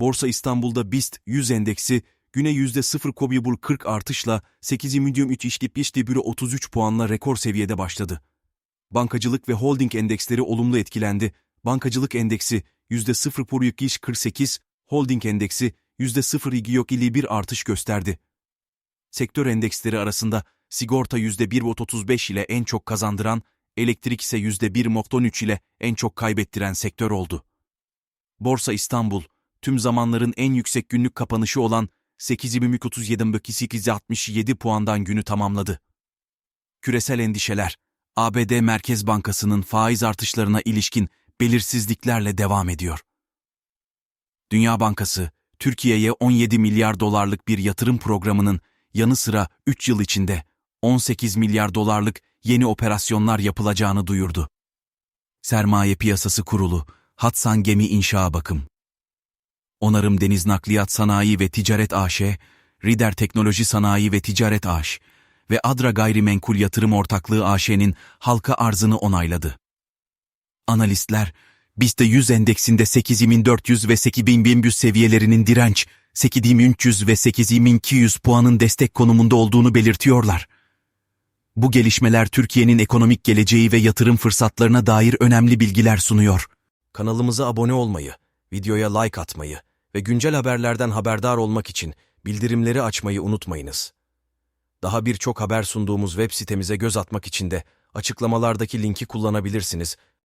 Borsa İstanbul'da BIST 100 endeksi güne %0,40 artışla 8,3 işlip işli büro 33 puanla rekor seviyede başladı. Bankacılık ve holding endeksleri olumlu etkilendi. Bankacılık endeksi %0,48, holding endeksi %0,51 artış gösterdi. Sektör endeksleri arasında sigorta %1,35 ile en çok kazandıran, elektrik ise %1,13 ile en çok kaybettiren sektör oldu. Borsa İstanbul, tüm zamanların en yüksek günlük kapanışı olan 8.37.867 puandan günü tamamladı. Küresel endişeler, ABD Merkez Bankası'nın faiz artışlarına ilişkin belirsizliklerle devam ediyor. Dünya Bankası, Türkiye'ye 17 milyar dolarlık bir yatırım programının yanı sıra 3 yıl içinde 18 milyar dolarlık yeni operasyonlar yapılacağını duyurdu. Sermaye Piyasası Kurulu, Hatsan Gemi İnşa Bakım, Onarım Deniz Nakliyat Sanayi ve Ticaret AŞ, Rider Teknoloji Sanayi ve Ticaret AŞ ve Adra Gayrimenkul Yatırım Ortaklığı AŞ'nin halka arzını onayladı. Analistler, BIST 100 endeksinde 8400 ve 8100 seviyelerinin direnç, 8300 ve 8200 puanın destek konumunda olduğunu belirtiyorlar. Bu gelişmeler Türkiye'nin ekonomik geleceği ve yatırım fırsatlarına dair önemli bilgiler sunuyor. Kanalımıza abone olmayı, videoya like atmayı ve güncel haberlerden haberdar olmak için bildirimleri açmayı unutmayınız. Daha birçok haber sunduğumuz web sitemize göz atmak için de açıklamalardaki linki kullanabilirsiniz